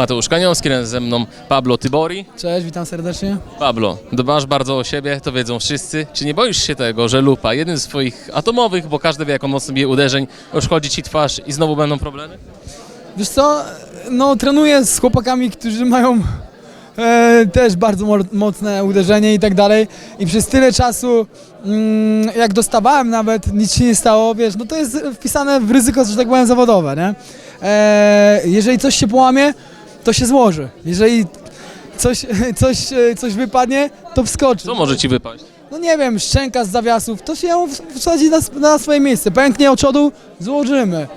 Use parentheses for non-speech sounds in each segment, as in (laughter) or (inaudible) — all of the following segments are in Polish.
Mateusz Kaniowski, razem ze mną Pablo Tybori. Cześć, witam serdecznie. Pablo, dbasz bardzo o siebie, to wiedzą wszyscy. Czy nie boisz się tego, że lupa, jeden z swoich atomowych, bo każdy wie jak on mocno bije uderzeń, uszkodzi ci twarz i znowu będą problemy? Wiesz co, no trenuję z chłopakami, którzy mają e, też bardzo mo- mocne uderzenie i tak dalej i przez tyle czasu, mm, jak dostawałem nawet, nic się nie stało, wiesz, no to jest wpisane w ryzyko, że tak powiem, zawodowe, nie? E, jeżeli coś się połamie, to się złoży. Jeżeli coś, (laughs) coś, e, coś wypadnie, to wskoczy. Co może ci wypaść? no nie wiem, szczęka z zawiasów, to się ją wsadzi na, na swoje miejsce. Pęknie od przodu, złożymy.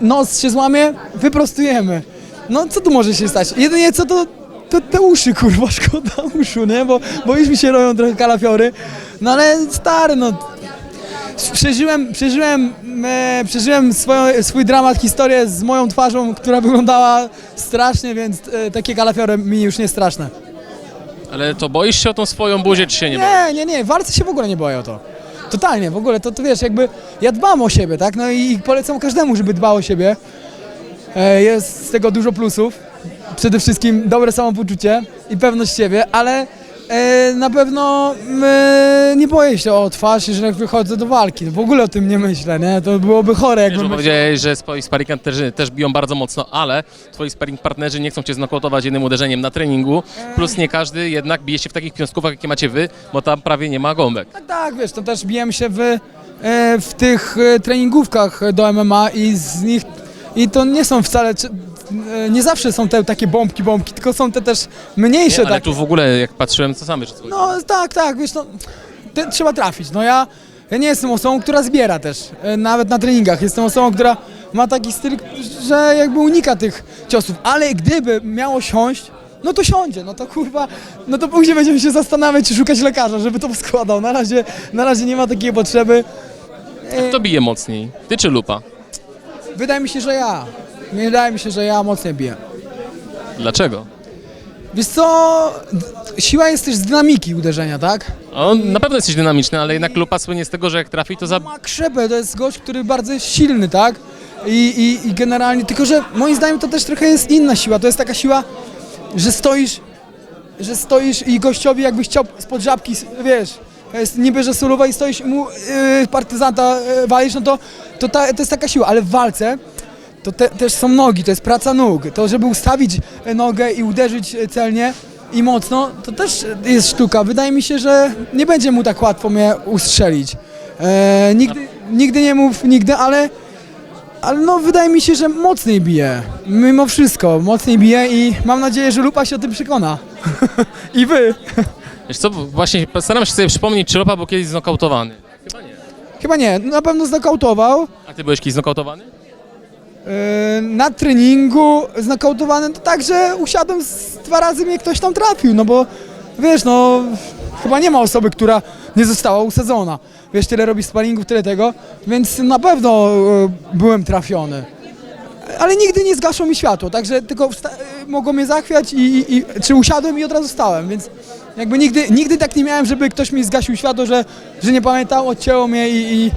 Nos się złamie, wyprostujemy. No co tu może się stać? Jedynie co to, to te uszy, kurwa, (laughs) szkoda uszu, nie? Bo, bo już mi się robią trochę kalafiory. No ale stary, no... Przeżyłem, przeżyłem, e, przeżyłem swoją, swój dramat, historię z moją twarzą, która wyglądała strasznie, więc e, takie kalafiory mi już nie straszne. Ale to boisz się o tą swoją buzię, czy się nie boisz? Nie, nie, nie, w walce się w ogóle nie boję o to. Totalnie, w ogóle, to, to wiesz, jakby ja dbam o siebie, tak? No i, polecam każdemu, żeby dbał o siebie. E, jest z tego dużo plusów. Przede wszystkim dobre samopoczucie i pewność siebie, ale na pewno e, nie boję się o twarz, jeżeli wychodzę do walki. W ogóle o tym nie myślę, nie? To byłoby chore, jakbym myślał. powiedziałeś, że swoi sparring partnerzy też biją bardzo mocno, ale twoi sparring partnerzy nie chcą cię znokautować jednym uderzeniem na treningu, plus nie każdy jednak bije się w takich piąskówkach, jakie macie wy, bo tam prawie nie ma gąbek. Tak, tak, wiesz, to też bijemy się w, e, w tych e, treningówkach do MMA i z nich, i to nie są wcale, e, nie zawsze są te takie bombki, bombki, tylko są te też mniejsze Nie, ale takie. tu w ogóle, jak patrzyłem, to sam wiesz, co chodzi. No tak, tak, wiesz, no, te, trzeba trafić, no ja, ja nie jestem osobą, która zbiera też, e, nawet na treningach, jestem osobą, która ma taki styl, że jakby unika tych ciosów, ale gdyby miało siąść, no to siądzie, no to kurwa, no to później będziemy się zastanawiać, czy szukać lekarza, żeby to składał, na razie, na razie nie ma takiej potrzeby. Kto bije mocniej? Ty czy lupa? Wydaje mi się, że ja. Wydaje mi się, że ja mocniej biję. Dlaczego? Wiesz co, siła jest też z dynamiki uderzenia, tak? On na pewno jesteś dynamiczny, ale jednak lupa słynie z tego, że jak trafi, to za... Ma krzepę, to jest gość, który bardzo jest silny, tak? I, i, I generalnie, tylko że moim zdaniem to też trochę jest inna siła. To jest taka siła, że stoisz, że stoisz i gościowi jakbyś chciał spod żabki, wiesz, jest niby, że surowa i stoisz i mu yy, partyzanta yy, walisz, no to, to, ta, to jest taka siła, ale w walce to te, też są nogi, to jest praca nóg. To, żeby ustawić nogę i uderzyć celnie i mocno, to też jest sztuka. Wydaje mi się, że nie będzie mu tak łatwo mnie ustrzelić. E, nigdy, nigdy nie mów nigdy, ale, ale no wydaje mi się, że mocniej bije. Mimo wszystko, mocniej bije i mam nadzieję, że Lupa się o tym przekona. (laughs) I wy. Wiesz co, właśnie staram się sobie przypomnieć, czy lupa był kiedyś znokautowany. Chyba nie. Chyba nie, na pewno znokautował. A ty byłeś kiedyś znokautowany? Yy, na treningu znokautowanym to tak, że usiadłem z dwa razy mnie ktoś tam trafił, no bo wiesz, no chyba nie ma osoby, która nie została usadzona. Wiesz, tyle robisz sparingów, tyle tego, więc na pewno yy, byłem trafiony. Ale nigdy nie zgaszło mi światło, także tylko yy, mogło mnie zachwiać i, i czy usiadłem i od razu stałem, więc jakby nigdy, nigdy tak nie miałem, żeby ktoś mi zgasił światło, że, że nie pamiętał, odcięło mnie i, i,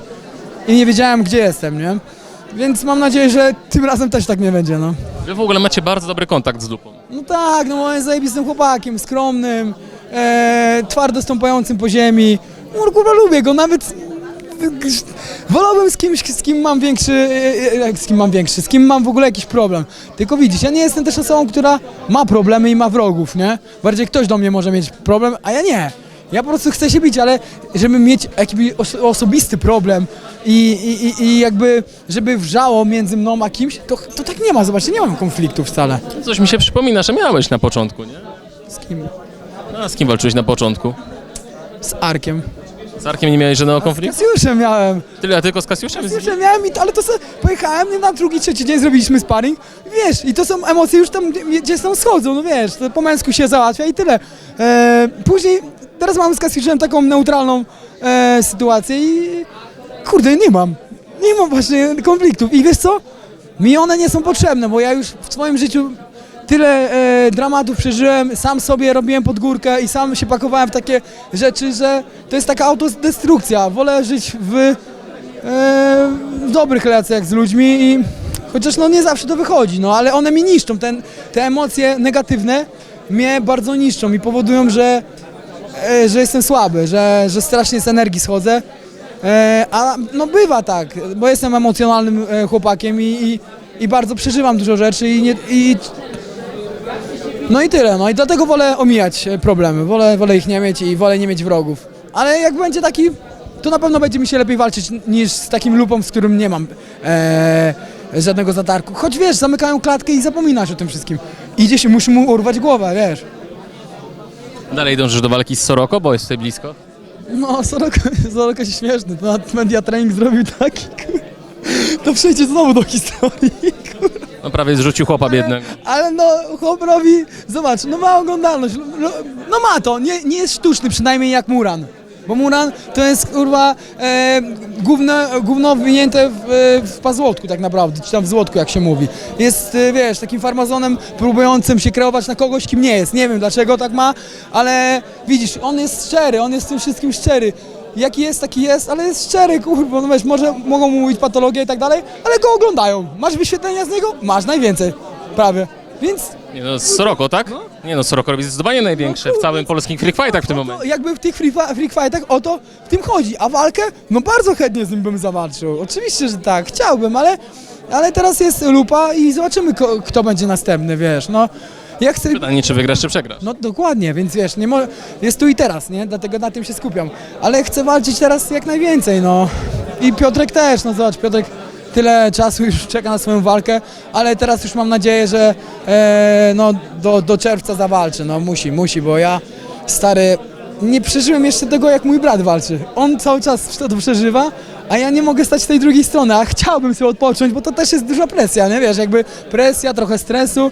i nie wiedziałem, gdzie jestem, nie? Więc mam nadzieję, że tym razem też tak nie będzie, no. Wy w ogóle macie bardzo dobry kontakt z lupą. No tak, no on jest zajebistym chłopakiem, skromnym, e, twardo stąpającym po ziemi. No kurwa lubię go, nawet wolałbym z kimś, z kim mam większy, e, e, z kim mam większy, z kim mam w ogóle jakiś problem. Tylko widzisz, ja nie jestem też osobą, która ma problemy i ma wrogów, nie? Bardziej ktoś do mnie może mieć problem, a ja nie. Ja po prostu chcę się bić, ale żeby mieć jakiś os- osobisty problem i, i, i- jakby, żeby wrzało między mną a kimś, to, to tak nie ma, zobaczcie, nie mam konfliktu wcale. Coś mi się przypomina, że miałeś na początku, nie? Z kim? No, a z kim walczyłeś na początku? Z Arkiem. Z Arkiem nie miałeś żadnego Z konfliktu? Kasiuszem miałem. Tyle, tylko z Kasiuszem? Z Kasiuszem miałem, i, ale to se, pojechałem na drugi, trzeci dzień, zrobiliśmy sparring. Wiesz, i to są emocje już tam, gdzie- gdzie są schodzą, no wiesz, to po męsku się załatwia i tyle. E, później, teraz mam z Kasiuszem taką neutralną e, sytuację i kurde, nie mam. Nie mam właśnie konfliktów. I wiesz co? Mi one nie są potrzebne, bo ja już w swoim życiu tyle e, dramatów przeżyłem, sam sobie robiłem pod górkę i sam się pakowałem w takie rzeczy, że to jest taka autodestrukcja. Wolę żyć w, e, w dobrych relacjach z ludźmi i Chociaż no nie zawsze to wychodzi, no ale one mi niszczą, ten, te emocje negatywne mnie bardzo niszczą i powodują, że, e, że jestem słaby, że, że strasznie z energii schodzę. E, a no bywa tak, bo jestem emocjonalnym e, chłopakiem i, i, i bardzo przeżywam dużo rzeczy i, nie, i no i tyle, no i dlatego wolę omijać e, problemy, wolę, wolę ich nie mieć i wolę nie mieć wrogów. Ale jak będzie taki, to na pewno będzie mi się lepiej walczyć niż z takim lupą, z którym nie mam e, żadnego zatargu. Choć wiesz, zamykają klatkę i zapominasz o tym wszystkim. Idzie się, musi mu urwać głowę, wiesz. Dalej dążysz do walki z Soroko, bo jest tutaj blisko. No, Soroka, Soroka się śmieszny, to nawet media trening zrobił taki, kur... To przejdzie znowu do historii, kur... No prawie zrzucił chłopa biednego. Ale no, chłop robi, zobacz, no ma oglądalność, no, no ma to, nie, nie jest sztuczny przynajmniej jak Muran. Bo Muran to jest kurwa e, gówno, gówno wwinięte w, e, w pazłotku tak naprawdę, czy tam w złotku jak się mówi. Jest, e, wiesz, takim farmazonem próbującym się kreować na kogoś, kim nie jest. Nie wiem dlaczego tak ma, ale widzisz, on jest szczery, on jest tym wszystkim szczery. Jaki jest, taki jest, ale jest szczery, kurwa, no wiesz, może mogą mu mówić patologię i tak dalej, ale go oglądają. Masz wyświetlenia z niego? Masz najwięcej, prawie. Więc Nie no, z Soroko, tak? Nie no, Soroko robi zdecydowanie największe w całym polskim free fightach w tym No momencie. jakby w tych free, fi- free fightach o to w tym chodzi, a walkę, no bardzo chętnie z nim bym zawalczył. Oczywiście, że tak, chciałbym, ale, ale teraz jest lupa i zobaczymy, ko, kto będzie następny, wiesz, no. Ja chcę... Pytanie, czy wygrasz, czy przegrasz. No dokładnie, więc wiesz, nie mo- jest tu i teraz, nie? Dlatego na tym się skupiam. Ale chcę walczyć teraz jak najwięcej, no. I Piotrek też, no zobacz, Piotrek tyle czasu już czeka na swoją walkę, ale teraz już mam nadzieję, że e, no, do, do czerwca zawalczy, no musi, musi, bo ja, stary, nie przeżyłem jeszcze tego, jak mój brat walczy. On cały czas to przeżywa, a ja nie mogę stać z tej drugiej strony, a chciałbym sobie odpocząć, bo to też jest duża presja, nie? Wiesz, jakby presja, trochę stresu,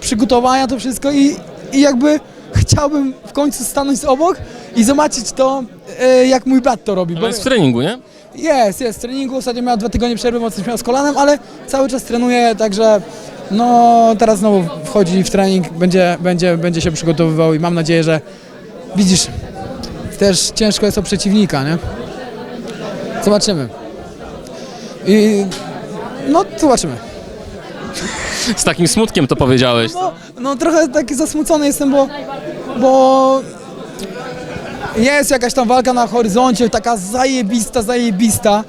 przygotowania, to wszystko i, i jakby chciałbym w końcu stanąć obok i zobaczyć to, e, jak mój brat to robi. Bo jest w treningu, nie? Jest, jest, w treningu ostatnio miał dwa tygodnie przerwy, mocno miał z kolanem, ale cały czas trenuje, także no teraz znowu wchodzi w trening, będzie, będzie, będzie się przygotowywał i mam nadzieję, że widzisz, też ciężko jest o przeciwnika, nie? Zobaczymy. I no, zobaczymy. Z takim smutkiem to powiedziałeś. No, no trochę taki zasmucony jestem, bo, bo jest jakaś tam walka na horyzoncie, taka zajebista, zajebista,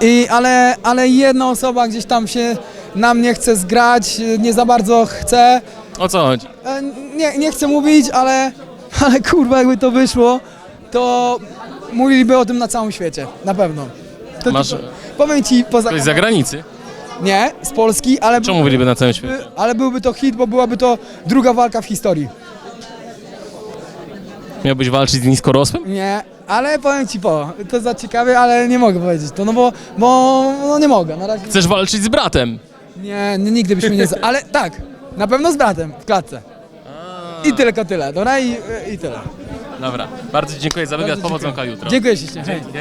I, ale, ale jedna osoba gdzieś tam się na mnie chce zgrać, nie za bardzo chce. O co chodzi? E, Nie, nie chcę mówić, ale, (laughs) ale kurwa jakby to wyszło, to mówiliby o tym na całym świecie, na pewno. To Masz- tylko- powiem ci poza... Ktoś z zagranicy? Nie, z Polski, ale... Czemu mówiliby na całym świecie? Ale byłby to hit, bo byłaby to druga walka w historii. Miałbyś walczyć z niskorosłym? Nie, ale powiem ci po, to za ciekawie, ale nie mogę powiedzieć to, no bo, bo no nie mogę, na razie. Chcesz walczyć z bratem? Nie, nie nigdy byśmy nie, z- ale tak, na pewno z bratem w klatce. I tylko tyle, dobra, i, i tyle. Dobra, bardzo dziękuję za wywiad, powodzonka jutro. Dziękuję ślicznie, hej.